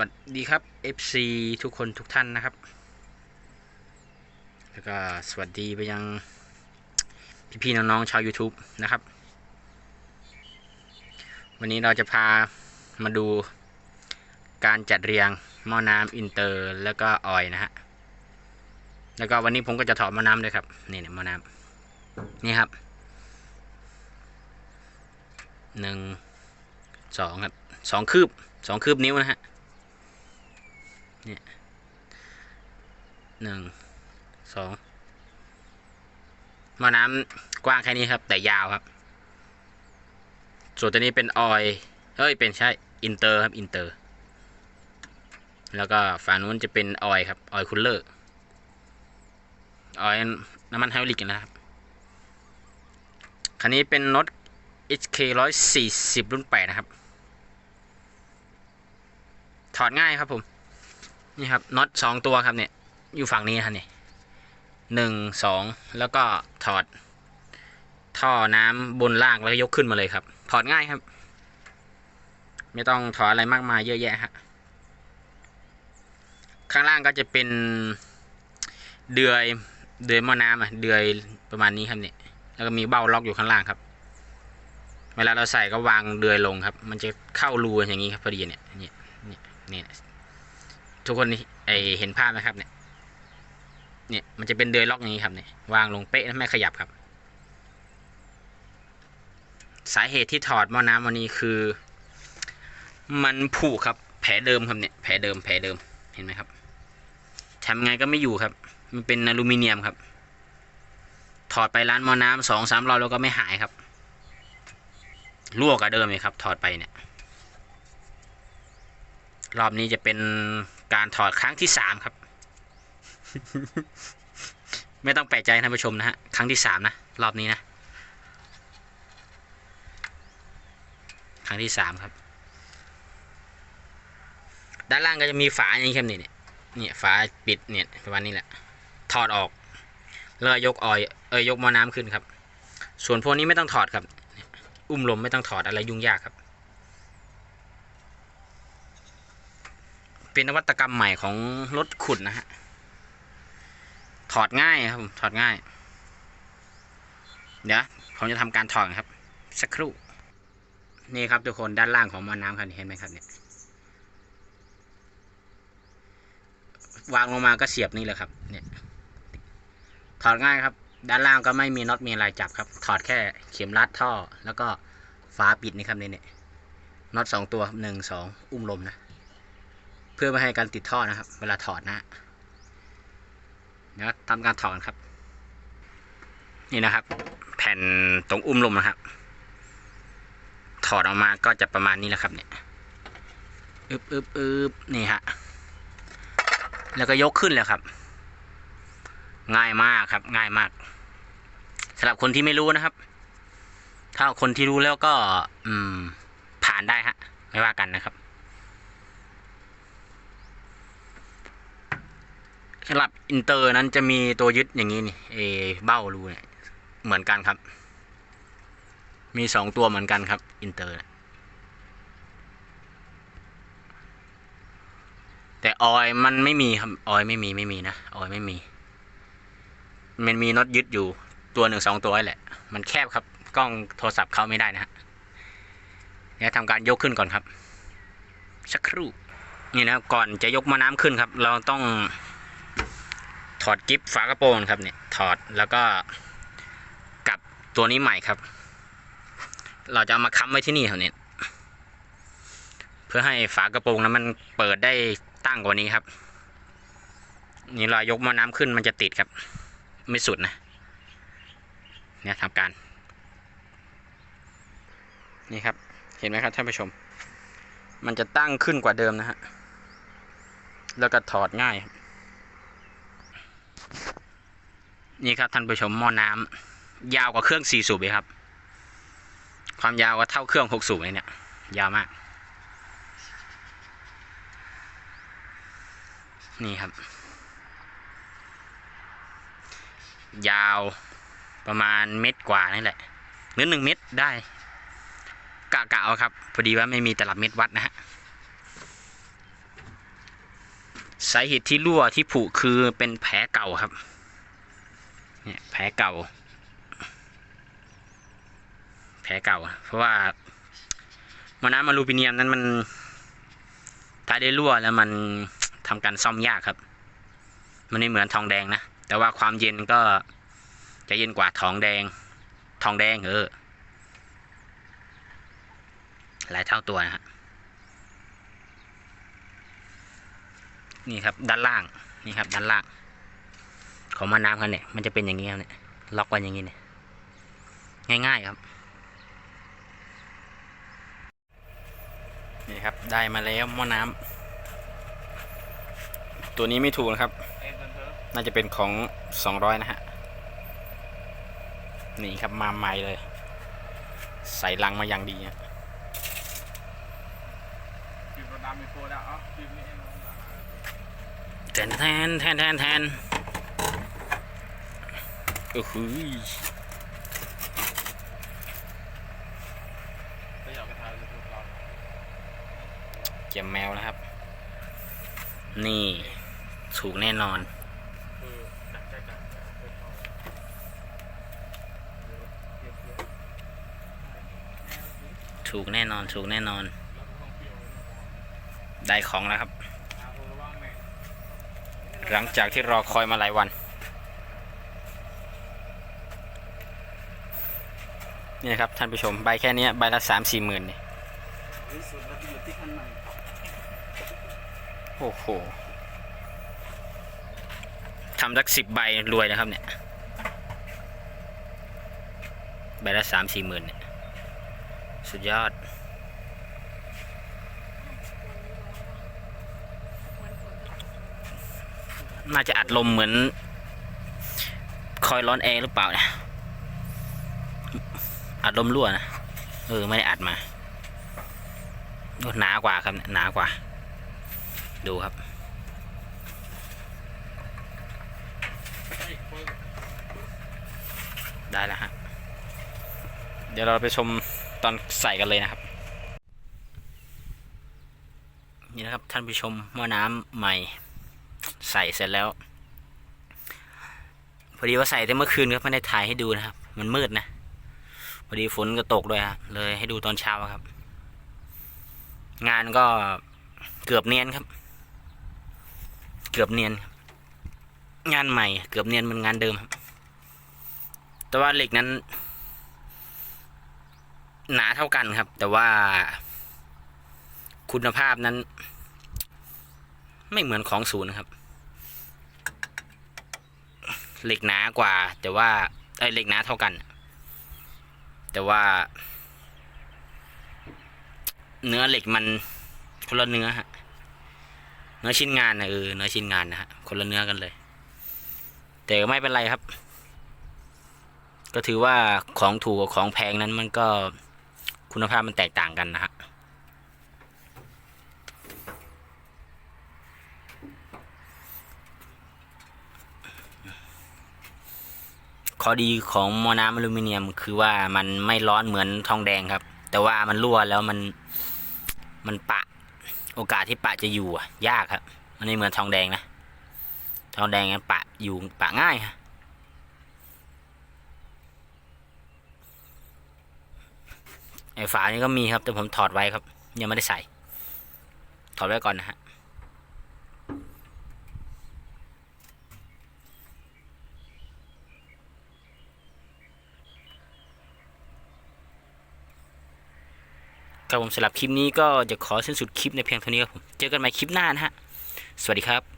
วัสดีครับ FC ทุกคนทุกท่านนะครับ แล้วก็สวัสดีไปยัง พี่ๆน้องๆชาว YouTube นะครับ วันนี้เราจะพามาดูการจัดเรียงหม้อน้ำอินเตอร์แล้วก็ออยนะฮะ แล้วก็วันนี้ผมก็จะถอดหม้อน้ำด้วยครับ นี่เนี่ยหม้อน้ำนี่ครับหนึ่งสองครับสองคืบสองคืบนิ้วนะฮะ เนี่ยหนึ่งสองหม้อน้ำกว้างแค่นี้ครับ แต่ยาวครับ ส่วนตัวนี้เป็นออยเฮ้ย เป็นใช่อินเตอร์ครับอินเตอร์ แล้วก็ฝั่งนู้นจะเป็นออยครับ ออยคูลเลอร์ ออยน้ำมันไฮดรอลิกนะครับ คันนี้เป็นน็อต HK 140 รุ่น 8 นะครับ ถอดง่ายครับผม นี่ครับน็อตสองตัวครับเนี่ยอยู่ฝั่งนี้ครับเนี่ยหนึ่งสองแล้วก็ถอด ท่อน้ำบนล่างแล้วยกขึ้นมาเลยครับ ถอดง่ายครับ ไม่ต้องถอดอะไรมากมายเยอะแยะฮะข้างล่างก็จะเป็นเดือยเดือยหม้อน้ำอะเดือยประมาณนี้ครับเนี่ยแล้วก็มีเบ้าล็อกอยู่ข้างล่างครับ เวลาเราใส่ก็วางเดือยลงครับ มันจะเข้ารูอย่างนี้ครับพอดีเนี่ยเนี่ยเนี่ยเนี่ย ทุกคนนี่ไอเห็นภาพไหมครับ เนี่ย เนี่ยมันจะเป็นเดือยล็อกอย่างนี้ครับเนี่ยวางลงเป๊ะไม่ขยับครับ สาเหตุที่ถอดหม้อน้ำวันนี้คือ มันผุครับ แผลเดิมครับเนี่ยแผลเดิมแผลเดิมเห็นไหมครับทำไงก็ไม่อยู่ครับ มันเป็นอลูมิเนียมครับ ถอดไปร้านหม้อน้ำสองสามรอบแล้วก็ไม่หายครับรั่วกับเดิมเลยครับ ถอดไปเนี่ย รอบนี้จะเป็น การถอดครั้งที่สามครับ ไม่ต้องแปลกใจท่านผู้ชมนะฮะ ครั้งที่สามนะ รอบนี้นะ ครั้งที่สามครับ ด้านล่างก็จะมีฝาอย่างนี้ครับเนี่ยเนี่ยฝาปิดเนี่ยประมาณนี้แหละ ถอดออก แล้วยกออยเอ้ยยกมอน้ำขึ้นครับ ส่วนพวกนี้ไม่ต้องถอดครับ อุ้มลมไม่ต้องถอดอะไรยุ่งยากครับ เป็นนวัตกรรมใหม่ของรถขุดนะฮะ ถอดง่ายครับถอดง่าย เดี๋ยวผมจะทำการถอดครับ สักครู่ นี่ครับทุกคนด้านล่างของหมอน้ำครับเห็นไหมครับเนี่ยวางลงมาก็เสียบนี่เลยครับ เนี่ย ถอดง่ายครับ ด้านล่างก็ไม่มีน็อตมีอะไรจับครับ ถอดแค่เข็มรัดท่อ แล้วก็ฝาปิดนี่ครับเนี่ยน็อตสองตัวหนึ่งสองอุ้มลมนะ เพื่อไม่ให้การติดท่อนะครับ เวลาถอดนะเดี๋ยวทำการถอดครับ นี่นะครับ แผ่นตรงอุ้มลมนะครับ ถอดออกมาก็จะประมาณนี้แหละครับ เนี่ยอึบอึบอึบนี่ฮะแล้วก็ยกขึ้นเลยครับ ง่ายมากครับ ง่ายมากสำหรับคนที่ไม่รู้นะครับ ถ้าคนที่รู้แล้วก็ อืม ผ่านได้ฮะ ไม่ว่ากันนะครับ สำหรับอินเตอร์นั้นจะมีตัวยึดอย่างนี้นี่เอเบ้ารูเนี่ยเหมือนกันครับ มีสองตัวเหมือนกันครับอินเตอร์ แต่ออยมันไม่มีครับออยไม่มีไม่มีนะออยไม่มี มันมีน็อตยึดอยู่ตัวหนึ่งสองตัวแหละ มันแคบครับกล้องโทรศัพท์เข้าไม่ได้นะฮะเดี๋ยทำการยกขึ้นก่อนครับ สักครู่นี่นะครับก่อนจะยกมาน้ำขึ้นครับ เราต้อง อดกิฟฝากระโปรงครับเนี่ยถอดแล้วก็กลับตัวนี้ใหม่ครับ เราจะเอามาค้ำไว้ที่นี่ครับเนี่ยเพื่อให้ฝากระโปรงนั้นมันเปิดได้ตั้งกว่านี้ครับ นี่เรายกมาน้ำขึ้นมันจะติดครับ ไม่สุดนะ เนี่ยทำการ นี่ครับ เห็นไหมครับท่านผู้ชม มันจะตั้งขึ้นกว่าเดิมนะฮะแล้วก็ถอดง่ายครับ นี่ครับท่านผู้ชมหม้อน้ำยาวกว่าเครื่องสี่สูบเลยครับ ความยาวก็เท่าเครื่องหกสูบเลยเนี่ย ยาวมาก นี่ครับ ยาวประมาณเม็ดกว่านี่แหละหรือหนึ่งเม็ดได้กะกะเอาครับ พอดีว่าไม่มีตลับเม็ดวัดนะฮะสาเหตุที่รั่วที่ผุคือเป็นแผลเก่าครับ เนี่ยแผลเก่า แผลเก่า เพราะว่ามันน้ำอลูมิเนียมนั้นมัน ถ้าได้รั่วแล้วมันทำการซ่อมยากครับ มันไม่เหมือนทองแดงนะ แต่ว่าความเย็นก็จะเย็นกว่าทองแดง ทองแดงเออ หลายเท่าตัวนะฮะ นี่ครับด้านล่าง นี่ครับด้านล่าง ของมาน้ำกันเนี่ยมันจะเป็นอย่างนี้ครับเนี่ยล็อกไว้อย่างนี้เนี่ยง่าย ๆครับนี่ครับได้มาแล้วหม้อน้ำตัวนี้ไม่ถูกนะครับ น่าจะเป็นของสองร้อยนะฮะนี่ครับมาใหม่เลย ใส่ลังมาอย่างดีฮะฟิล์มดำมีโฟแล้วอ๋อฟิล์มนี่เองแทนแทนแทนแทนแทนโอ้โหเกี่ยมแมวนะครับ นี่ถูกแน่นอนถูกแน่นอนถูกแน่นอน ได้ของแล้วครับ หลังจากที่รอคอยมาหลายวัน นี่นะครับท่านผู้ชมใบแค่เนี้ยใบละสามสี่หมื่นเนี่ยโอ้โหทำสักสิบใบรวยนะครับเนี่ย ใบละสามสี่หมื่นเนี่ย สุดยอดน่าจะอัดลมเหมือน คอยร้อนแอร์หรือเปล่าเนี่ย อัดลมรั่วนะ เออ ไม่ได้อัดมาหนากว่าครับหนากว่า ดูครับได้แล้วฮะ เดี๋ยวเราไปชมตอนใส่กันเลยนะครับ นี่นะครับท่านผู้ชมหม้อน้ำใหม่ ใส่เสร็จแล้ว พอดีว่าใส่แต่เมื่อคืนครับไม่ได้ถ่ายให้ดูนะครับ มันมืดนะ พอดีฝนก็ตกด้วยฮะเลยให้ดูตอนเช้าครับ งานก็เกือบเนียนครับ เกือบเนียน งานใหม่ เกือบเนียนเหมันงานเดิมครับ แต่ว่าเหล็กนั้น หนาเท่ากันครับ แต่ว่าคุณภาพนั้น ไม่เหมือนของศูนย์นะครับเหล็กหนากว่า แต่ว่าไอ้เหล็กหนาเท่ากัน แต่ว่า เนื้อเหล็กมันคนละเนื้อฮะเนื้อชิ้นงานนะเออเนื้อชิ้นงานนะฮะคนละเนื้อกันเลย แต่ไม่เป็นไรครับ ก็ถือว่าของถูกกับของแพงนั้นมันก็คุณภาพมันแตกต่างกันนะฮะ ข้อดีของหมอน้ำอลูมิเนียม คือว่ามันไม่ร้อนเหมือนทองแดงครับ แต่ว่ามันรั่วแล้วมันมันปะ โอกาสที่ปะจะอยู่อะยากครับ มันไม่เหมือนทองแดงนะ ทองแดงนั้นปะอยู่ปะง่ายฮะไอ้ฝานี่ก็มีครับ แต่ผมถอดไว้ครับ ยังไม่ได้ใส่ ถอดไว้ก่อนนะฮะ ครับผมสำหรับคลิปนี้ก็จะขอสิ้นสุดคลิปในเพียงเท่านี้ครับผม เจอกันใหม่คลิปหน้านะฮะ สวัสดีครับ